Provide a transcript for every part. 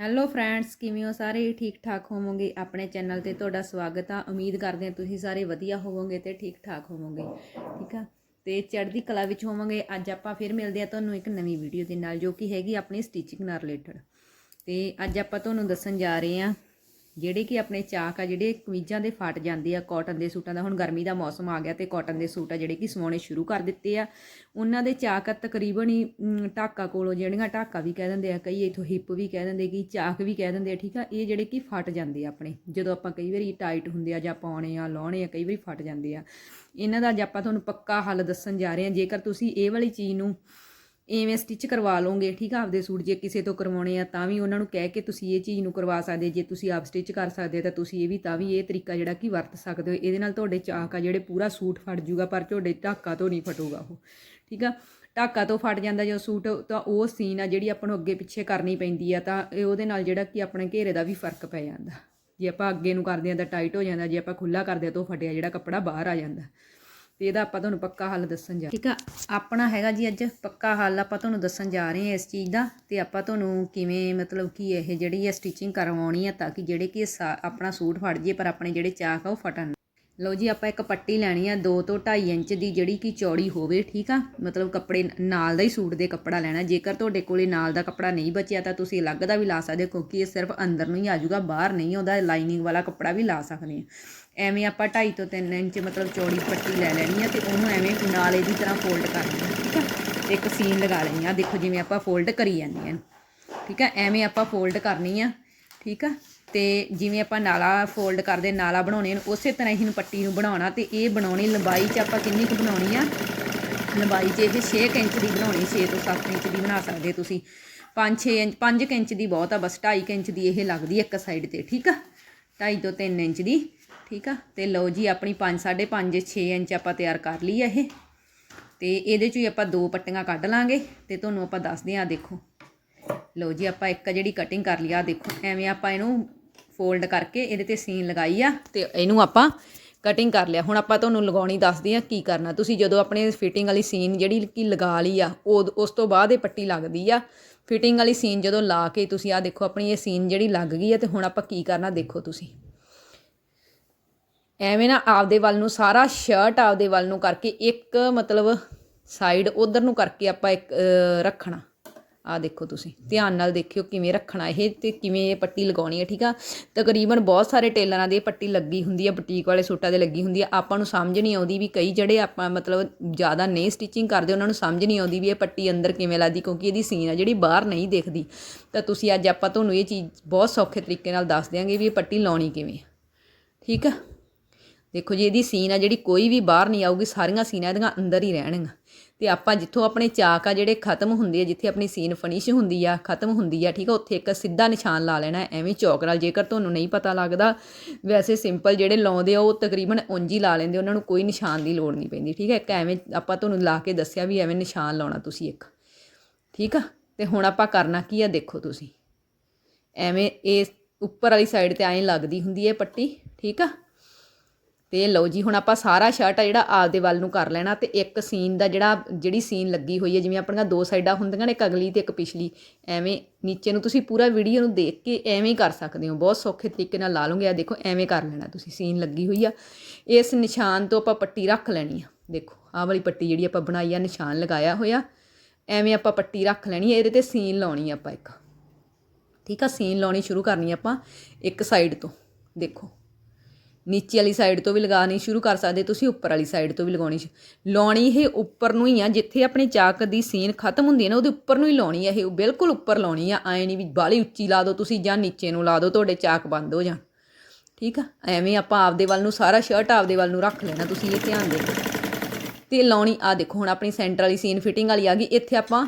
Hello friends ਕਿਵੇਂ ਹੋ ਸਾਰੇ? ਠੀਕ ਠਾਕ ਹੋਵੋਗੇ? ਆਪਣੇ ਚੈਨਲ ਤੇ ਤੁਹਾਡਾ ਸਵਾਗਤ ਆ। ਉਮੀਦ ਕਰਦੇ ਹਾਂ ਤੁਸੀਂ ਸਾਰੇ ਵਧੀਆ ਹੋਵੋਗੇ ਤੇ ਠੀਕ ਠਾਕ ਹੋਵੋਗੇ। ਠੀਕ ਆ? ਤੇ ਚੜ੍ਹਦੀ ਕਲਾ ਵਿੱਚ ਹੋਵੋਗੇ। ਅੱਜ ਆਪਾਂ ਫਿਰ ਮਿਲਦੇ ਆ ਤੁਹਾਨੂੰ ਇੱਕ ਨਵੀਂ ਵੀਡੀਓ ਦੇ ਨਾਲ, ਜੋ ਕਿ ਹੈਗੀ ਆਪਣੀ ਸਟਿਚਿੰਗ ਨਾਲ ਰਿਲੇਟਡ ਤੇ ਅੱਜ ਆਪਾਂ ਤੁਹਾਨੂੰ ਦੱਸਣ ਜਾ ਰਹੇ ਆ ਜਿਹੜੇ ਕਿ ਆਪਣੇ ਚਾਕ ਆ ਜਿਹੜੇ ਕਮੀਜ਼ਾਂ ਦੇ ਫਟ ਜਾਂਦੇ ਆ ਕਾਟਨ ਦੇ ਸੂਟਾਂ ਦਾ। ਹੁਣ ਗਰਮੀ ਦਾ ਮੌਸਮ ਆ ਗਿਆ ਤੇ ਕਾਟਨ ਦੇ ਸੂਟ ਆ ਜਿਹੜੇ ਕਿ ਸਵਾਉਣੇ ਸ਼ੁਰੂ ਕਰ ਦਿੱਤੇ ਆ। ਉਹਨਾਂ ਦੇ ਚਾਕ ਆ ਤਕਰੀਬਨ ਹੀ ਅਮ, ਢਾਕਾ ਕੋਲੋਂ ਜਿਹੜੀਆਂ ਢਾਕਾ ਵੀ ਕਹਿ ਦਿੰਦੇ ਆ ਕਈ ਇਥੋਂ ਹਿੱਪ ਵੀ ਕਹਿ ਦਿੰਦੇ ਕਿ ਚਾਕ ਵੀ ਕਹਿ ਦਿੰਦੇ ਆ ਠੀਕ ਆ? ਇਹ ਜਿਹੜੇ ਕਿ ਫਟ ਜਾਂਦੇ ਆ ਆਪਣੇ। ਜਦੋਂ ਆਪਾਂ ਕਈ ਵਾਰੀ ਟਾਈਟ ਹੁੰਦੇ ਆ ਜਾਂ ਪਾਉਣੇ ਆ ਲਾਉਣੇ ਆ ਕਈ ਵਾਰੀ ਫਟ ਜਾਂਦੇ ਆ। ਇਹਨਾਂ ਦਾ ਅੱਜ ਆਪਾਂ ਤੁਹਾਨੂੰ ਪੱਕਾ ਹੱਲ ਦੱਸਣ ਜਾ ਰਹੇ ਹਾਂ। ਜੇਕਰ ਤੁਸੀਂ ਇਹ ਵਾਲੀ ਚੀਜ਼ ਨੂੰ ਐਵੇਂ ਸਟਿਚ ਕਰਵਾ ਲਓਗੇ, ਠੀਕ ਆ? ਆਪਦੇ ਸੂਟ ਜੇ ਕਿਸੇ ਤੋਂ ਕਰਵਾਉਣੇ ਆ, ਤਾਂ ਵੀ ਉਹਨਾਂ ਨੂੰ ਕਹਿ ਕੇ ਤੁਸੀਂ ਇਹ ਚੀਜ਼ ਨੂੰ ਕਰਵਾ ਸਕਦੇ ਜੇ ਤੁਸੀਂ ਆਪ ਸਟਿਚ ਕਰ ਸਕਦੇ ਤਾਂ ਤੁਸੀਂ ਇਹ ਵੀ, ਤਾਂ ਵੀ ਇਹ ਤਰੀਕਾ ਜਿਹੜਾ ਕਿ ਵਰਤ ਸਕਦੇ ਹੋ। ਇਹਦੇ ਨਾਲ ਤੁਹਾਡੇ ਚਾਕ ਆ ਜਿਹੜੇ ਪੂਰਾ ਸੂਟ ਫਟ ਜੂਗਾ ਪਰ ਤੁਹਾਡੇ ਢਾਕਾ ਤੋਂ ਨਹੀਂ ਫਟੂਗਾ ਉਹ, ਠੀਕ ਆ? ਢਾਕਾ ਤੋਂ ਫਟ ਜਾਂਦਾ ਜਦੋਂ ਸੂਟ, ਤਾਂ ਉਹ ਸੀਨ ਆ ਜਿਹੜੀ ਆਪਾਂ ਨੂੰ ਅੱਗੇ ਪਿੱਛੇ ਕਰਨੀ ਪੈਂਦੀ ਆ, ਤਾਂ ਇਹ ਉਹਦੇ ਨਾਲ ਜਿਹੜਾ ਕਿ ਆਪਣੇ ਘੇਰੇ ਦਾ ਵੀ ਫ਼ਰਕ ਪੈ ਜਾਂਦਾ। ਜੇ ਆਪਾਂ ਅੱਗੇ ਨੂੰ ਕਰਦੇ ਆ ਤਾਂ ਟਾਈਟ ਹੋ ਜਾਂਦਾ, ਜੇ ਆਪਾਂ ਖੁੱਲਾ ਕਰਦੇ ਆ ਤਾਂ ਉਹ ਫਟਿਆ ਜਿਹੜਾ ਕੱਪੜਾ ਬਾਹਰ ਆ ਜਾਂਦਾ। ਤੇ ਇਹਦਾ ਆਪਾਂ ਤੁਹਾਨੂੰ ਪੱਕਾ ਹੱਲ ਦੱਸਣ ਜਾ ਠੀਕ ਆ? ਆਪਣਾ ਹੈਗਾ ਜੀ ਅੱਜ ਪੱਕਾ ਹੱਲ ਆਪਾਂ ਤੁਹਾਨੂੰ ਦੱਸਣ ਜਾ ਰਹੇ ਹਾਂ ਇਸ ਚੀਜ਼ ਦਾ ਤੇ ਆਪਾਂ ਤੁਹਾਨੂੰ ਕਿਵੇਂ ਮਤਲਬ ਕਿ ਇਹ ਜਿਹੜੀ ਹੈ ਸਟਿਚਿੰਗ ਕਰਵਾਉਣੀ ਆ ਤਾਂ ਕਿ ਜਿਹੜੇ ਕਿ ਸਾ- ਆਪਣਾ ਸੂਟ ਫਟ ਜੇ ਪਰ ਆਪਣੇ ਜਿਹੜੇ ਚਾਕ ਆ ਉਹ ਫਟਣ। ਲਓ ਜੀ, ਆਪਾਂ ਇੱਕ ਪੱਟੀ ਲੈਣੀ ਆ 2 ਤੋਂ 2.5 ਇੰਚ ਦੀ ਜਿਹੜੀ ਕਿ ਚੌੜੀ ਹੋਵੇ, ਠੀਕ ਆ? ਮਤਲਬ ਕੱਪੜੇ ਨਾਲ ਦਾ ਹੀ ਸੂਟ ਦੇ ਕੱਪੜਾ ਲੈਣਾ। ਜੇਕਰ ਤੁਹਾਡੇ ਕੋਲੇ ਨਾਲ ਦਾ ਕੱਪੜਾ ਨਹੀਂ ਬਚਿਆ, ਤਾਂ ਤੁਸੀਂ ਅਲੱਗ ਦਾ ਵੀ ਲਾ ਸਕਦੇ ਹੋ, ਕਿਉਂਕਿ ਇਹ ਸਿਰਫ ਅੰਦਰ ਨੂੰ ਹੀ ਆ ਜਾਊਗਾ, ਬਾਹਰ ਨਹੀਂ ਆਉਂਦਾ ਲਾਈਨਿੰਗ ਵਾਲਾ ਕੱਪੜਾ ਵੀ ਲਾ ਸਕਦੇ ਆ। ਐਵੇਂ ਆਪਾਂ 2.5 ਤੋਂ 3 ਇੰਚ ਮਤਲਬ ਚੌੜੀ ਪੱਟੀ ਲੈ ਲੈਣੀ ਆ, ਤੇ ਉਹਨੂੰ ਐਵੇਂ ਨਾਲੇ ਦੀ ਤਰ੍ਹਾਂ ਫੋਲਡ ਕਰਨੀ ਆ ਠੀਕ ਆ? ਇੱਕ ਸੀਨ ਲਗਾ ਲੈਣੀ ਆ। ਦੇਖੋ ਜਿਵੇਂ ਆਪਾਂ ਫੋਲਡ ਕਰੀ ਜਾਂਦੇ ਆ। ਠੀਕ ਆ? ਐਵੇਂ ਆਪਾਂ ਫੋਲਡ ਕਰਨੀ ਆ, ਠੀਕ ਆ? ਤੇ ਜਿਵੇਂ ਆਪਾਂ ਨਾਲਾ ਫੋਲਡ ਕਰਦੇ, ਨਾਲਾ ਬਣਾਉਣੇ ਨੂੰ, ਉਸੇ ਤਰ੍ਹਾਂ ਹੀ ਨੂੰ ਪੱਟੀ ਨੂੰ ਬਣਾਉਣਾ ਤੇ ਇਹ ਬਣਾਉਣੀ ਲੰਬਾਈ 'ਚ ਆਪਾਂ ਕਿੰਨੀ ਕੁ ਬਣਾਉਣੀ ਆ? ਲੰਬਾਈ 'ਚ ਇਹ 6 ਇੰਚ ਦੀ ਬਣਾਉਣੀ 6 ਤੋਂ 7 ਇੰਚ ਦੀ ਬਣਾ ਸਕਦੇ ਤੁਸੀਂ। 5-6 ਇੰਚ 5 ਇੰਚ ਦੀ ਬਹੁਤ ਆ, ਬਸ 2.5 ਇੰਚ ਦੀ ਇਹ ਲੱਗਦੀ ਇੱਕ ਸਾਈਡ ਤੇ, ਠੀਕ ਆ? 2.5 ਤੋਂ 3 ਇੰਚ ਦੀ, ਠੀਕ ਆ? ਤੇ ਲਓ ਜੀ, ਆਪਣੀ 5 5.5 6 ਇੰਚ ਆਪਾਂ ਤਿਆਰ ਕਰ ਲਈ ਆ ਇਹ। ਤੇ ਇਹਦੇ ਚੋਂ ਹੀ ਆਪਾਂ ਦੋ ਪੱਟੀਆਂ ਕੱਢ ਲਾਂਗੇ ਤੇ ਤੁਹਾਨੂੰ ਆਪਾਂ ਦੱਸਦੇ ਆ ਦੇਖੋ। ਲਓ ਜੀ, ਆਪਾਂ ਇੱਕ ਜਿਹੜੀ ਕਟਿੰਗ ਕਰ ਲਈ ਆ ਦੇਖੋ, ਐਵੇਂ ਆਪਾਂ ਇਹਨੂੰ ਫੋਲਡ ਕਰਕੇ ਇਹਦੇ ਤੇ ਸੀਨ ਲਗਾਈ ਆ ਤੇ ਇਹਨੂੰ ਆਪਾਂ ਕਟਿੰਗ ਕਰ ਲਿਆ। ਹੁਣ ਆਪਾਂ ਤੁਹਾਨੂੰ ਲਗਾਉਣੀ ਦੱਸਦੇ ਆ ਕੀ ਕਰਨਾ। ਤੁਸੀਂ ਜਦੋਂ ਆਪਣੇ ਫਿਟਿੰਗ ਵਾਲੀ ਸੀਨ ਜਿਹੜੀ ਕਿ ਲਗਾ ਲਈ ਆ, ਉਹ ਉਸ ਤੋਂ ਬਾਅਦ ਇਹ ਪੱਟੀ ਲੱਗਦੀ ਆ। ਫਿਟਿੰਗ ਵਾਲੀ ਸੀਨ ਜਦੋਂ ਲਾ ਕੇ ਤੁਸੀਂ ਆ ਦੇਖੋ, ਆਪਣੀ ਇਹ ਸੀਨ ਜਿਹੜੀ ਲੱਗ ਗਈ ਆ ਤੇ ਹੁਣ ਆਪਾਂ ਕੀ ਕਰਨਾ ਦੇਖੋ ਤੁਸੀਂ। ਐਵੇਂ ਨਾ ਆਪਦੇ ਵੱਲ ਨੂੰ ਸਾਰਾ ਸ਼ਰਟ ਆਪਦੇ ਵੱਲ ਨੂੰ ਕਰਕੇ ਇੱਕ ਮਤਲਬ ਸਾਈਡ ਉਧਰ ਨੂੰ ਕਰਕੇ ਆਪਾਂ ਇੱਕ ਰੱਖਣਾ। ਆ ਦੇਖੋ ਤੁਸੀਂ, ਧਿਆਨ ਨਾਲ ਦੇਖਿਓ ਕਿਵੇਂ ਰੱਖਣਾ ਇਹ ਤੇ ਕਿਵੇਂ ਇਹ ਪੱਟੀ ਲਗਾਉਣੀ ਹੈ, ਠੀਕ ਆ? ਤਕਰੀਬਨ ਬਹੁਤ ਸਾਰੇ ਟੇਲਰਾਂ ਦੇ ਇਹ ਪੱਟੀ ਲੱਗੀ ਹੁੰਦੀ ਹੈ, ਬੁਟੀਕ ਵਾਲੇ ਸੂਟਾਂ ਦੇ ਲੱਗੀ ਹੁੰਦੀ ਹੈ। ਆਪਾਂ ਨੂੰ ਸਮਝ ਨਹੀਂ ਆਉਂਦੀ ਵੀ ਕਈ ਜਿਹੜੇ ਆਪਾਂ ਮਤਲਬ ਜ਼ਿਆਦਾ ਨਹੀਂ ਸਟਿਚਿੰਗ ਕਰਦੇ, ਉਹਨਾਂ ਨੂੰ ਸਮਝ ਨਹੀਂ ਆਉਂਦੀ ਵੀ ਇਹ ਪੱਟੀ ਅੰਦਰ ਕਿਵੇਂ ਲੱਗਦੀ ਕਿਉਂਕਿ ਇਹਦੀ ਸੀਨ ਆ ਜਿਹੜੀ ਬਾਹਰ ਨਹੀਂ ਦਿਖਦੀ। ਤਾਂ ਤੁਸੀਂ ਅੱਜ ਆਪਾਂ ਤੁਹਾਨੂੰ ਇਹ ਚੀਜ਼ ਬਹੁਤ ਸੌਖੇ ਤਰੀਕੇ ਨਾਲ ਦੱਸ ਦਿਆਂਗੇ ਵੀ ਇਹ ਪੱਟੀ ਲਾਉਣੀ ਕਿਵੇਂ ਠੀਕ ਆ? ਦੇਖੋ ਜੀ, ਇਹਦੀ ਸੀਨ ਆ ਜਿਹੜੀ ਕੋਈ ਵੀ ਬਾਹਰ ਨਹੀਂ ਆਊਗੀ, ਸਾਰੀਆਂ ਸੀਨਾਂ ਇਹਦੀਆਂ ਅੰਦਰ ਹੀ ਰਹਿਣਗੀਆਂ। ਤੇ ਆਪਾਂ ਜਿੱਥੋਂ ਆਪਣੇ ਚਾਕ ਆ ਜਿਹੜੇ ਖਤਮ ਹੁੰਦੇ ਆ, ਜਿੱਥੇ ਆਪਣੀ ਸੀਨ ਫਿਨਿਸ਼ ਹੁੰਦੀ ਆ, ਖਤਮ ਹੁੰਦੀ ਆ, ਠੀਕ ਆ, ਉੱਥੇ ਇੱਕ ਸਿੱਧਾ ਨਿਸ਼ਾਨ ਲਾ ਲੈਣਾ, ਐਵੇਂ ਚੌਕ ਨਾਲ, ਜੇਕਰ ਤੁਹਾਨੂੰ ਨਹੀਂ ਪਤਾ ਲੱਗਦਾ, ਵੈਸੇ ਸਿੰਪਲ ਜਿਹੜੇ ਲਾਉਂਦੇ ਆ, ਉਹ ਤਕਰੀਬਨ ਉਂਝ ਹੀ ਲਾ ਲੈਂਦੇ, ਉਹਨਾਂ ਨੂੰ ਕੋਈ ਨਿਸ਼ਾਨ ਦੀ ਲੋੜ ਨਹੀਂ ਪੈਂਦੀ, ਠੀਕ ਹੈ ਇੱਕ ਐਵੇਂ ਆਪਾਂ ਤੁਹਾਨੂੰ ਲਾ ਕੇ ਦੱਸਿਆ ਵੀ ਐਵੇਂ ਨਿਸ਼ਾਨ ਲਾਉਣਾ ਤੁਸੀਂ ਇੱਕ, ਠੀਕ ਆ? ਤੇ ਹੁਣ ਆਪਾਂ ਕਰਨਾ ਕੀ ਆ, ਦੇਖੋ ਤੁਸੀਂ, ਐਵੇਂ ਇਹ ਉੱਪਰ ਵਾਲੀ ਸਾਈਡ ਤੇ ਐਂ ਲੱਗਦੀ ਹੁੰਦੀ ਹੈ ਪੱਟੀ, ਠੀਕ ਆ? ਤੇ ਲਓ ਜੀ, ਹੁਣ ਆਪਾਂ ਸਾਰਾ ਸ਼ਰਟ ਆ ਜਿਹੜਾ ਆਪਦੇ ਵੱਲ ਨੂੰ ਕਰ ਲੈਣਾ ਤੇ ਇੱਕ ਸੀਨ ਦਾ ਜਿਹੜਾ, ਜਿਹੜੀ ਸੀਨ ਲੱਗੀ ਹੋਈ ਹੈ, ਜਿਵੇਂ ਆਪਣੀਆਂ ਦੋ ਸਾਈਡਾਂ ਹੁੰਦੀਆਂ ਨੇ ਇੱਕ ਅਗਲੀ ਤੇ ਇੱਕ ਪਿਛਲੀ, ਐਵੇਂ ਨੀਚੇ ਨੂੰ ਤੁਸੀਂ ਪੂਰਾ ਵੀਡੀਓ ਨੂੰ ਦੇਖ ਕੇ ਐਵੇਂ ਕਰ ਸਕਦੇ ਹੋ। ਬਹੁਤ ਸੌਖੇ ਤਰੀਕੇ ਨਾਲ ਲਾ ਲਓਗੇ ਆ ਦੇਖੋ, ਐਵੇਂ ਕਰ ਲੈਣਾ ਤੁਸੀਂ ਸੀਨ ਲੱਗੀ ਹੋਈ ਆ। ਇਸ ਨਿਸ਼ਾਨ ਤੋਂ ਆਪਾਂ ਪੱਟੀ ਰੱਖ ਲੈਣੀ ਆ। ਦੇਖੋ, ਆਹ ਵਾਲੀ ਪੱਟੀ ਜਿਹੜੀ ਆਪਾਂ ਬਣਾਈ ਆ, ਨਿਸ਼ਾਨ ਲਗਾਇਆ ਹੋਇਆ, ਐਵੇਂ ਆਪਾਂ ਪੱਟੀ ਰੱਖ ਲੈਣੀ ਹੈ ਇਹਦੇ ਤੇ ਸੀਨ ਲਾਉਣੀ ਆਪਾਂ ਇੱਕ। ਠੀਕ ਆ ਸੀਨ ਲਾਉਣੀ ਸ਼ੁਰੂ ਕਰਨੀ ਆਪਾਂ ਇੱਕ ਸਾਈਡ ਤੋਂ। ਦੇਖੋ ਨੀਚੇ ਵਾਲੀ ਸਾਈਡ ਤੋਂ ਵੀ ਲਗਾਉਣੀ ਸ਼ੁਰੂ ਕਰ ਸਕਦੇ, ਤੁਸੀਂ ਉੱਪਰ ਵਾਲੀ ਸਾਈਡ ਤੋਂ ਵੀ ਲਗਾਉਣੀ ਸ਼ੁ- ਲਾਉਣੀ ਇਹ ਉੱਪਰ ਨੂੰ ਹੀ ਆ, ਜਿੱਥੇ ਆਪਣੀ ਚਾਕ ਦੀ ਸੀਨ ਖਤਮ ਹੁੰਦੀ ਹੈ ਨਾ, ਉਹਦੇ ਉੱਪਰ ਨੂੰ ਹੀ ਲਾਉਣੀ ਆ ਇਹ ਬਿਲਕੁਲ ਉੱਪਰ ਲਾਉਣੀ ਆ, ਐ ਨਹੀਂ ਵੀ ਬਾਹਲੀ ਉੱਚੀ ਲਾ ਦਿਓ ਤੁਸੀਂ ਜਾਂ ਨੀਚੇ ਨੂੰ ਲਾ ਦਿਓ ਤੁਹਾਡੇ ਚਾਕ ਬੰਦ ਹੋ ਜਾਣ। ਠੀਕ ਆ? ਐਵੇਂ ਆਪਾਂ ਆਪਦੇ ਵੱਲ ਨੂੰ ਸਾਰਾ ਸ਼ਰਟ ਆਪਦੇ ਵੱਲ ਨੂੰ ਰੱਖ ਲੈਣਾ, ਤੁਸੀਂ ਇਹ ਧਿਆਨ ਦੇ ਤੇ ਲਾਉਣੀ ਆ ਦੇਖੋ ਹੁਣ ਆਪਣੀ ਸੈਂਟਰ ਵਾਲੀ ਸੀਨ ਫਿਟਿੰਗ ਵਾਲੀ ਆ ਗਈ, ਇੱਥੇ ਆਪਾਂ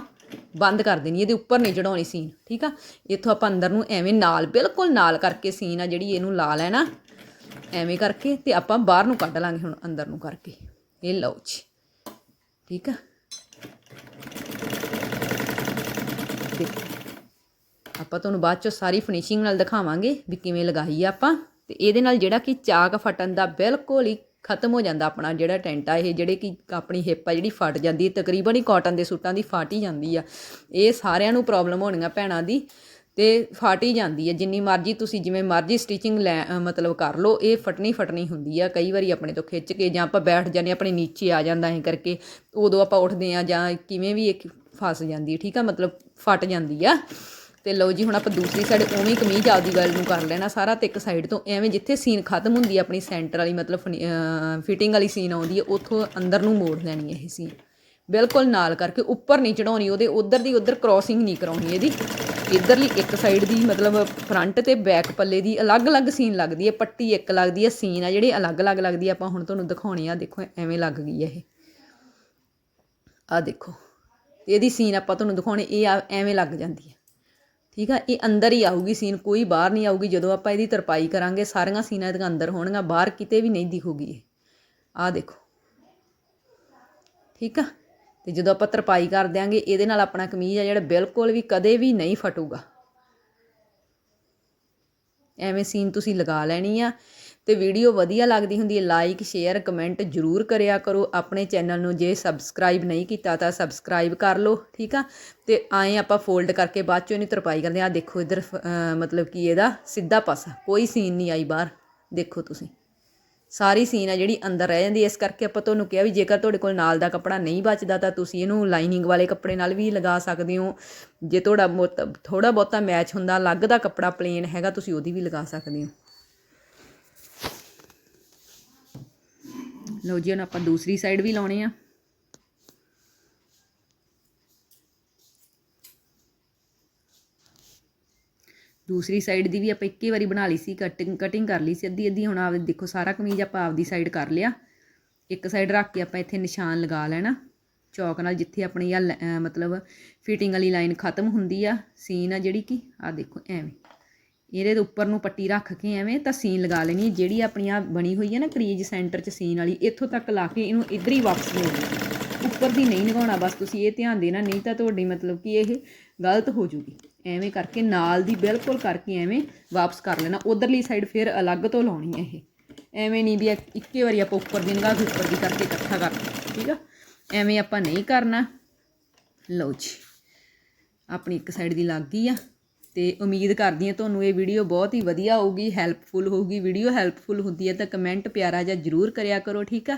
ਬੰਦ ਕਰ ਦੇਣੀ, ਇਹਦੇ ਉੱਪਰ ਨਹੀਂ ਚੜਾਉਣੀ ਸੀਨ। ਠੀਕ ਆ? ਇੱਥੋਂ ਆਪਾਂ ਅੰਦਰ ਨੂੰ ਐਵੇਂ ਨਾਲ, ਬਿਲਕੁਲ ਨਾਲ ਕਰਕੇ ਸੀਨ ਆ ਜਿਹੜੀ ਇਹਨੂੰ ਲਾ ਲੈਣਾ। ਐਵੇਂ ਕਰਕੇ ਤੇ ਆਪਾਂ ਬਾਹਰ ਨੂੰ ਕੱਢ ਲਾਂਗੇ ਹੁਣ, ਅੰਦਰ ਨੂੰ ਕਰਕੇ। ਇਹ ਲਓ ਜੀ। ਠੀਕ ਆ? ਆਪਾਂ ਤੁਹਾਨੂੰ ਬਾਅਦ ਚੋਂ ਸਾਰੀ ਫਿਨਿਸ਼ਿੰਗ ਨਾਲ ਦਿਖਾਵਾਂਗੇ ਵੀ ਕਿਵੇਂ ਲਗਾਈ ਆ ਆਪਾਂ। ਤੇ ਇਹਦੇ ਨਾਲ ਜਿਹੜਾ ਕਿ ਚਾਕ ਫਟਣ ਦਾ ਬਿਲਕੁਲ ਹੀ ਖਤਮ ਹੋ ਜਾਂਦਾ ਆਪਣਾ ਜਿਹੜਾ ਟੈਂਟ ਆ। ਇਹ ਜਿਹੜੇ ਕਿ ਆਪਣੀ ਹਿੱਪ ਆ, ਜਿਹੜੀ ਫਟ ਜਾਂਦੀ ਹੈ ਤਕਰੀਬਨ ਹੀ ਕਾਟਨ ਦੇ ਸੂਟਾਂ ਦੀ ਫਟ ਹੀ ਜਾਂਦੀ ਆ। ਇਹ ਸਾਰਿਆਂ ਨੂੰ ਪ੍ਰੋਬਲਮ ਹੋਣੀਆਂ ਭੈਣਾਂ ਦੀ। ਅਤੇ ਫਟ ਹੀ ਜਾਂਦੀ ਹੈ ਜਿੰਨੀ ਮਰਜ਼ੀ ਤੁਸੀਂ ਜਿਵੇਂ ਮਰਜ਼ੀ ਸਟਿਚਿੰਗ ਲੈ ਮਤਲਬ ਕਰ ਲਓ ਇਹ ਫਟਣੀ ਫਟਣੀ ਹੁੰਦੀ ਆ ਕਈ ਵਾਰੀ ਆਪਣੇ ਤੋਂ ਖਿੱਚ ਕੇ ਜਾਂ ਆਪਾਂ ਬੈਠ ਜਾਂਦੇ ਹਾਂ, ਆਪਣੇ ਨੀਚੇ ਆ ਜਾਂਦਾ ਐਂ ਕਰਕੇ ਉਦੋਂ ਆਪਾਂ ਉੱਠਦੇ ਆ ਜਾਂ ਕਿਵੇਂ ਵੀ ਇਹ ਫਸ ਜਾਂਦੀ ਠੀਕ ਆ ਮਤਲਬ ਫਟ ਜਾਂਦੀ ਆ। ਤੇ ਲਓ ਜੀ ਹੁਣ ਆਪਾਂ ਦੂਸਰੀ ਸਾਈਡ ਉਵੇਂ ਕਮੀਜ਼ ਆਪਦੀ ਗੱਲ ਨੂੰ ਕਰ ਲੈਣਾ ਸਾਰਾ ਤੇ ਇੱਕ ਸਾਈਡ ਤੋਂ ਐਵੇਂ ਜਿੱਥੇ ਸੀਨ ਖਤਮ ਹੁੰਦੀ ਹੈ ਆਪਣੀ ਸੈਂਟਰ ਵਾਲੀ ਮਤਲਬ ਫਿਟਿੰਗ ਵਾਲੀ ਸੀਨ ਆਉਂਦੀ ਹੈ ਉੱਥੋਂ ਅੰਦਰ ਨੂੰ ਮੋੜ ਲੈਣੀ ਹੈ ਇਹ ਸੀਨ ਬਿਲਕੁਲ ਨਾਲ ਕਰਕੇ ਉੱਪਰ ਨਹੀਂ ਚੜਾਉਣੀ ਉਹਦੇ ਉਧਰ ਦੀ ਉਧਰ ਕ੍ਰੋਸਿੰਗ ਨਹੀਂ ਕਰਾਉਣੀ ਇਹਦੀ। ਇਧਰਲੀ ਇੱਕ ਸਾਈਡ ਦੀ ਮਤਲਬ ਫਰੰਟ ਤੇ ਬੈਕ ਪੱਲੇ ਦੀ ਅਲੱਗ-ਅਲੱਗ ਸੀਨ ਲੱਗਦੀ ਹੈ, ਪੱਟੀ ਇੱਕ ਲੱਗਦੀ ਹੈ ਸੀਨ ਆ ਜਿਹੜੀ ਅਲੱਗ-ਅਲੱਗ ਲੱਗਦੀ ਆਪਾਂ ਹੁਣ ਤੁਹਾਨੂੰ ਦਿਖਾਉਣੀ ਆ, ਦੇਖੋ ਐਵੇਂ ਲੱਗ ਗਈ ਹੈ ਇਹ। ਆ ਦੇਖੋ, ਇਹਦੀ ਸੀਨ ਆਪਾਂ ਤੁਹਾਨੂੰ ਦਿਖਾਉਣੀ, ਇਹ ਆ- ਐਵੇਂ ਲੱਗ ਜਾਂਦੀ ਹੈ। ਠੀਕ ਆ, ਇਹ ਅੰਦਰ ਹੀ ਆਊਗੀ ਸੀਨ ਕੋਈ ਬਾਹਰ ਨਹੀਂ ਆਊਗੀ, ਜਦੋਂ ਆਪਾਂ ਇਹਦੀ ਤਰਪਾਈ ਕਰਾਂਗੇ, ਸਾਰੀਆਂ ਸੀਨਾਂ ਇਹਦੇ ਅੰਦਰ ਹੋਣਗੀਆਂ, ਬਾਹਰ ਕਿਤੇ ਵੀ ਨਹੀਂ ਦਿਖੂਗੀ ਇਹ। ਆ ਦੇਖੋ। ਠੀਕ ਆ ਤੇ ਜਦੋਂ ਆਪਾਂ ਤਰਪਾਈ ਕਰ ਦਿਆਂਗੇ, ਇਹਦੇ ਨਾਲ ਆਪਣਾ ਕਮੀਜ਼ ਆ ਜਿਹੜਾ ਬਿਲਕੁਲ ਵੀ ਕਦੇ ਵੀ ਨਹੀਂ ਫਟੂਗਾ। ਐਵੇਂ ਸੀਨ ਤੁਸੀਂ ਲਗਾ ਲੈਣੀ ਆ ਤੇ ਵੀਡੀਓ ਵਧੀਆ ਲੱਗਦੀ ਹੁੰਦੀ ਹੈ ਲਾਈਕ ਸ਼ੇਅਰ ਕਮੈਂਟ ਜਰੂਰ ਕਰਿਆ ਕਰੋ। ਆਪਣੇ ਚੈਨਲ ਨੂੰ ਜੇ ਸਬਸਕ੍ਰਾਈਬ ਨਹੀਂ ਕੀਤਾ ਤਾਂ ਸਬਸਕ੍ਰਾਈਬ ਕਰ ਲਓ, ਠੀਕ ਆ? ਤੇ ਆਏ ਆਪਾਂ ਫੋਲਡ ਕਰਕੇ ਬਾਅਦ ਚੋਂ ਇਹਨੂੰ ਤਰਪਾਈ ਕਰਦੇ ਆ। ਦੇਖੋ ਇਧਰ ਮਤਲਬ ਕਿ ਇਹਦਾ ਸਿੱਧਾ ਪਾਸਾ, ਕੋਈ ਸੀਨ ਨਹੀਂ ਆਈ ਬਾਹਰ। ਦੇਖੋ ਤੁਸੀਂ। ਸਾਰੀ ਸੀਨ ਆ ਜਿਹੜੀ ਅੰਦਰ ਰਹਿ ਜਾਂਦੀ ਇਸ ਕਰਕੇ ਆਪਾਂ ਤੁਹਾਨੂੰ ਕਿਹਾ ਵੀ ਜੇਕਰ ਤੁਹਾਡੇ ਕੋਲ ਨਾਲ ਦਾ ਕੱਪੜਾ ਨਹੀਂ ਬਚਦਾ ਤਾਂ ਤੁਸੀਂ ਇਹਨੂੰ ਲਾਈਨਿੰਗ ਵਾਲੇ ਕੱਪੜੇ ਨਾਲ ਵੀ ਲਗਾ ਸਕਦੇ ਹੋ। ਜੇ ਤੁਹਾਡਾ ਥੋੜਾ ਬਹੁਤਾ ਮੈਚ ਹੁੰਦਾ, ਅਲੱਗ ਦਾ ਕੱਪੜਾ ਪਲੇਨ ਹੈਗਾ, ਤੁਸੀਂ ਉਹਦੀ ਵੀ ਲਗਾ ਸਕਦੇ ਹੋ। ਲਓ ਜੀ, ਹੁਣ ਆਪਾਂ ਦੂਸਰੀ ਸਾਈਡ ਵੀ ਲਾਉਣੇ ਆ। ਦੂਸਰੀ ਸਾਈਡ ਦੀ ਵੀ ਆਪਾਂ ਇੱਕੇ ਵਾਰੀ ਬਣਾ ਲਈ ਸੀ ਕਟਿੰਗ ਕਟਿੰਗ ਕਰ ਲਈ ਸੀ, ਅੱਧੀ ਅੱਧੀ, ਹੁਣ ਆਪ ਦੇਖੋ ਸਾਰਾ ਕਮੀਜ਼ ਆਪਾਂ ਆਪਦੀ ਸਾਈਡ ਕਰ ਲਿਆ। ਇੱਕ ਸਾਈਡ ਰੱਖ ਕੇ ਆਪਾਂ ਇੱਥੇ ਨਿਸ਼ਾਨ ਲਗਾ ਲੈਣਾ, ਚੌਕ ਨਾਲ ਜਿੱਥੇ ਆਪਣੀ ਆ ਮਤਲਬ ਫਿਟਿੰਗ ਵਾਲੀ ਲਾਈਨ ਖਤਮ ਹੁੰਦੀ ਆ ਸੀਨ ਆ ਜਿਹੜੀ ਕਿ ਆ ਦੇਖੋ ਐਵੇਂ। ਇਹਦੇ ਉੱਪਰ ਨੂੰ ਪੱਟੀ ਰੱਖ ਕੇ ਐਵੇਂ ਤਾਂ ਸੀਨ ਲਗਾ ਲੈਣੀ ਹੈ। ਜਿਹੜੀ ਆਪਣੀ ਆ ਬਣੀ ਹੋਈ ਹੈ ਨਾ ਕਰੀਜ ਸੈਂਟਰ 'ਚ ਸੀਨ ਵਾਲੀ, ਇੱਥੋਂ ਤੱਕ ਲਾ ਕੇ ਇਹਨੂੰ ਇੱਧਰ ਹੀ ਵਾਪਸ ਮੋੜਨਾ ਉੱਪਰ ਦੀ ਨਹੀਂ ਲਗਾਉਣਾ, ਬਸ ਤੁਸੀਂ ਇਹ ਧਿਆਨ ਦੇਣਾ, ਨਹੀਂ ਤਾਂ ਤੁਹਾਡੀ ਮਤਲਬ ਕਿ ਇਹ ਗਲਤ ਹੋ ਜੂਗੀ। ਐਵੇਂ ਕਰਕੇ, ਨਾਲ ਦੀ ਬਿਲਕੁਲ ਕਰਕੇ ਐਵੇਂ ਵਾਪਸ ਕਰ ਲੈਣਾ। ਉਧਰਲੀ ਸਾਈਡ ਫਿਰ ਅਲੱਗ ਤੋਂ ਲਾਉਣੀ ਹੈ ਇਹ। ਐਵੇਂ ਨਹੀਂ ਵੀ ਇਹ ਇੱਕੇ ਵਾਰੀ ਆਪਾਂ ਉੱਪਰ ਦੀ ਨਿਗਾਹ ਉੱਪਰ ਦੀ ਕਰਕੇ ਇਕੱਠਾ ਕਰ ਠੀਕ ਆ? ਐਵੇਂ ਆਪਾਂ ਨਹੀਂ ਕਰਨਾ। ਲਓ ਜੀ, ਆਪਣੀ ਇੱਕ ਸਾਈਡ ਦੀ ਲੱਗ ਗਈ ਆ। ਤੇ ਉਮੀਦ ਕਰਦੀ ਹਾਂ ਤੁਹਾਨੂੰ ਇਹ ਵੀਡੀਓ ਬਹੁਤ ਹੀ ਵਧੀਆ ਹੋਊਗੀ ਹੈਲਪਫੁਲ ਹੋਊਗੀ। ਵੀਡੀਓ ਹੈਲਪਫੁਲ ਹੁੰਦੀ ਹੈ ਤਾਂ ਕਮੈਂਟ ਪਿਆਰਾ ਜਿਹਾ ਜਰੂਰ ਕਰਿਆ ਕਰੋ, ਠੀਕ ਆ?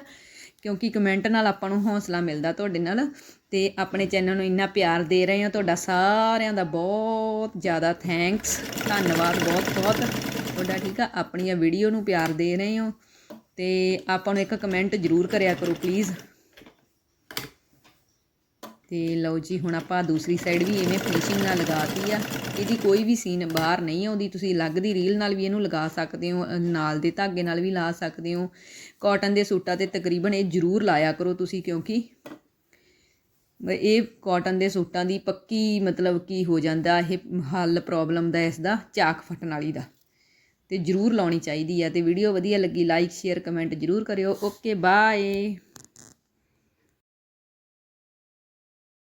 ਕਿਉਂਕਿ ਕਮੈਂਟ ਨਾਲ ਆਪਾਂ ਨੂੰ ਹੌਸਲਾ ਮਿਲਦਾ ਤੁਹਾਡੇ ਨਾਲ ਤੇ ਆਪਣੇ ਚੈਨਲ ਨੂੰ ਇੰਨਾ ਪਿਆਰ ਦੇ ਰਹੇ ਹੋ ਤੁਹਾਡਾ ਸਾਰਿਆਂ ਦਾ ਬਹੁਤ ਜ਼ਿਆਦਾ ਥੈਂਕਸ ਧੰਨਵਾਦ ਬਹੁਤ ਬਹੁਤ। ਤੁਹਾਡਾ ਠੀਕ ਆ, ਆਪਣੀਆਂ ਵੀਡੀਓ ਨੂੰ ਪਿਆਰ ਦੇ ਰਹੇ ਹੋ ਤੇ ਆਪਾਂ ਨੂੰ ਇੱਕ ਕਮੈਂਟ ਜਰੂਰ ਕਰਿਆ ਕਰੋ ਪਲੀਜ਼ ਤੇ ਲਓ ਜੀ, ਹੁਣ ਆਪਾਂ ਦੂਸਰੀ ਸਾਈਡ ਵੀ ਇਵੇਂ ਫਿਨਿਸ਼ਿੰਗ ਨਾਲ ਲਗਾਤੀ ਆ। ਇਹਦੀ ਕੋਈ ਵੀ ਸੀਨ ਬਾਹਰ ਨਹੀਂ ਆਉਂਦੀ। ਤੁਸੀਂ ਅਲੱਗ ਦੀ ਰੀਲ ਨਾਲ ਵੀ ਇਹਨੂੰ ਲਗਾ ਸਕਦੇ ਹੋ ਨਾਲ ਦੇ ਧਾਗੇ ਨਾਲ ਵੀ ਲਾ ਸਕਦੇ ਹੋ। ਕਾਟਨ ਦੇ ਸੂਟਾਂ ਤੇ ਤਕਰੀਬਨ ਇਹ ਜ਼ਰੂਰ ਲਾਇਆ ਕਰੋ ਤੁਸੀਂ, ਕਿਉਂਕਿ ਇਹ ਕਾਟਨ ਦੇ ਸੂਟਾਂ ਦੀ ਪੱਕੀ ਮਤਲਬ ਕੀ ਹੋ ਜਾਂਦਾ, ਇਹ ਹੱਲ ਪ੍ਰੋਬਲਮ ਦਾ, ਇਸ ਦਾ ਚਾਕ ਫਟਣ ਵਾਲੀ ਦਾ। ਤੇ ਜਰੂਰ ਲਾਉਣੀ ਚਾਹੀਦੀ ਆ। ਤੇ ਵੀਡੀਓ ਵਧੀਆ ਲੱਗੀ ਲਾਈਕ ਸ਼ੇਅਰ ਕਮੈਂਟ ਜਰੂਰ ਕਰਿਓ। Okay bye